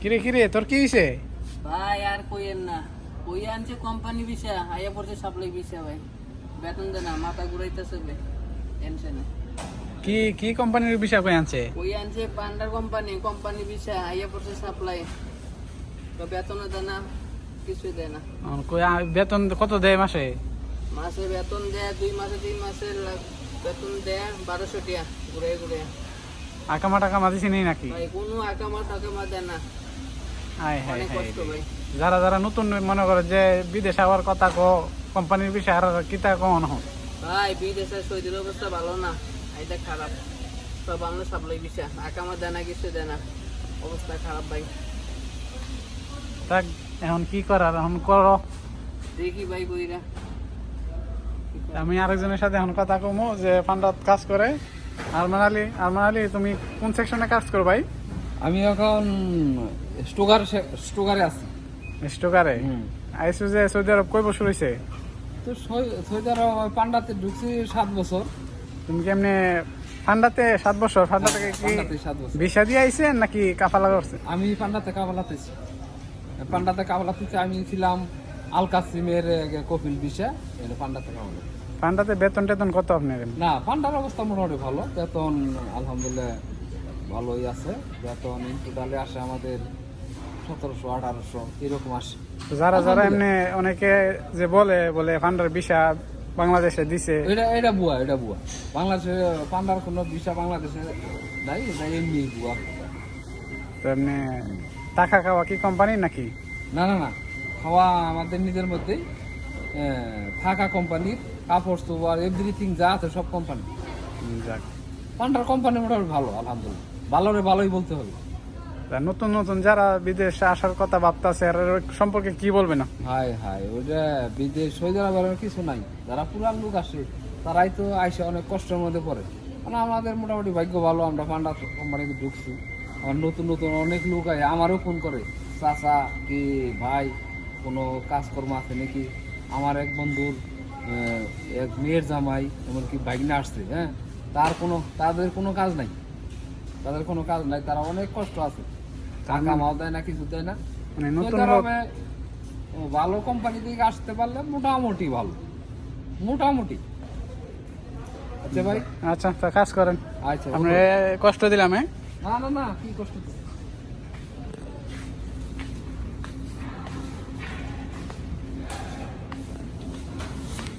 কিরে কিরে তোর কি হয়েছে ভাই আর কইেন না। কই আনছে কোম্পানি বিষয় আইয়া পড়ছে সাপ্লাই বিষয় ভাই। বেতন দে না মাথা ঘুরাইতেছে ভাই। টেনশনে কি কি কোম্পানির বিষয় কই আনছে? কই আনছে পান্ডার কোম্পানি কোম্পানি বিষয় আইয়া পড়ছে সাপ্লাই তো বেতনও দেয় না কিছুই দেয় না। কই বেতন কত দেয় মাসে? মাসে বেতন দেয় দুই মাসে তিন মাসে বেতন দেয় বারোশো টিয়া ঘুরে ঘুরে আকামা টাকামা দিছি নেই নাকি ভাই কোনো আকামা টাকামা দেয় না যারা যারা নতুন মনে করে যে বিদেশ আবার কথা কো কোম্পানির বিষয় আর কিতা কম হোক ভাই বিদেশে সৌদির অবস্থা ভালো না এটা খারাপ। সব আমরা সাপ্লাই বিষয় আকামা দেয় না কিছু দেয় না অবস্থা খারাপ ভাই। তাক এখন কি করার? এখন করো। দেখি ভাই বইরা। আমি আরেকজনের সাথে এখন কথা কমো যে ফান্ডাত কাজ করে। আরমান আলী আরমান আলী তুমি কোন সেকশনে কাজ করো ভাই? আমি এখন স্টোগার স্টোগারে আছি। স্টোকারে আইসু যে সৌদি আরব কই বছর হয়েছে তো সৌদি আরব পান্ডাতে ঢুকছি সাত বছর। তুমি কেমনে ফান্ডাতে সাত বছর? ফান্ডা থেকে কি ভিসা দিয়ে আইছেন নাকি কাফালা করছে? আমি পান্ডাতে কাবালাতেছি পান্ডাতে কাবালাতেছি আমি ছিলাম আল কাসিমের কপিল বিষা এটা পান্ডাতে কাবালা ফান্ডাতে বেতন টেতন কত আপনার না পান্ডার অবস্থা মোটামুটি ভালো। বেতন আলহামদুলিল্লাহ ভালোই আছে। বেতন ইন টোটালে আসে আমাদের সতেরোশো আঠারোশো এরকম আসে। তো যারা যারা এমনি অনেকে যে বলে বলে ফান্ডার ভিসা বাংলাদেশে দিছে। এটা এটা বুয়া এটা বুয়া। বাংলাদেশে পান্ডার কোনো বিষয় বাংলাদেশে নাই এটা এমনি বুয়া। তো এমনি টাকা খাওয়া কি কোম্পানি নাকি? না না না। খাওয়া আমাদের নিজের মধ্যেই। থাকা কোম্পানির কাপড় চোপড় এভরিথিং যা আছে সব কোম্পানি যাক। পান্ডার কোম্পানি মোটামুটি ভালো আলহামদুলিল্লাহ। ভালো রে ভালোই বলতে হবে। নতুন নতুন যারা বিদেশে আসার কথা ভাবতেছে আর এর সম্পর্কে কি বলবে না? হাই হাই ওইটা বিদেশ সৌদি আরবের কিছু নাই। যারা পুরান লোক আসে তারাই তো আইসে অনেক কষ্টের মধ্যে পড়ে। মানে আমাদের মোটামুটি ভাগ্য ভালো আমরা পান্ডা কোম্পানিতে ঢুকছি। আমার নতুন নতুন অনেক লোক আয় আমারও ফোন করে চাচা কি ভাই কোনো কাজকর্ম আছে নাকি? আমার এক বন্ধুর এক মেয়ের জামাই এমনকি ভাগনা আসছে হ্যাঁ? তার কোনো তাদের কোনো কাজ নাই। তাদের কোনো কাজ নাই তারা অনেক কষ্ট আছে। টাকা মাও দেয় না কিছু দেয় না। মানে ভালো কোম্পানি থেকে আসতে পারলে মোটামুটি ভালো। মোটামুটি। আচ্ছা ভাই। আচ্ছা কাজ করেন। আচ্ছা কষ্ট দিলাম হ্যাঁ? না না না কি কষ্ট?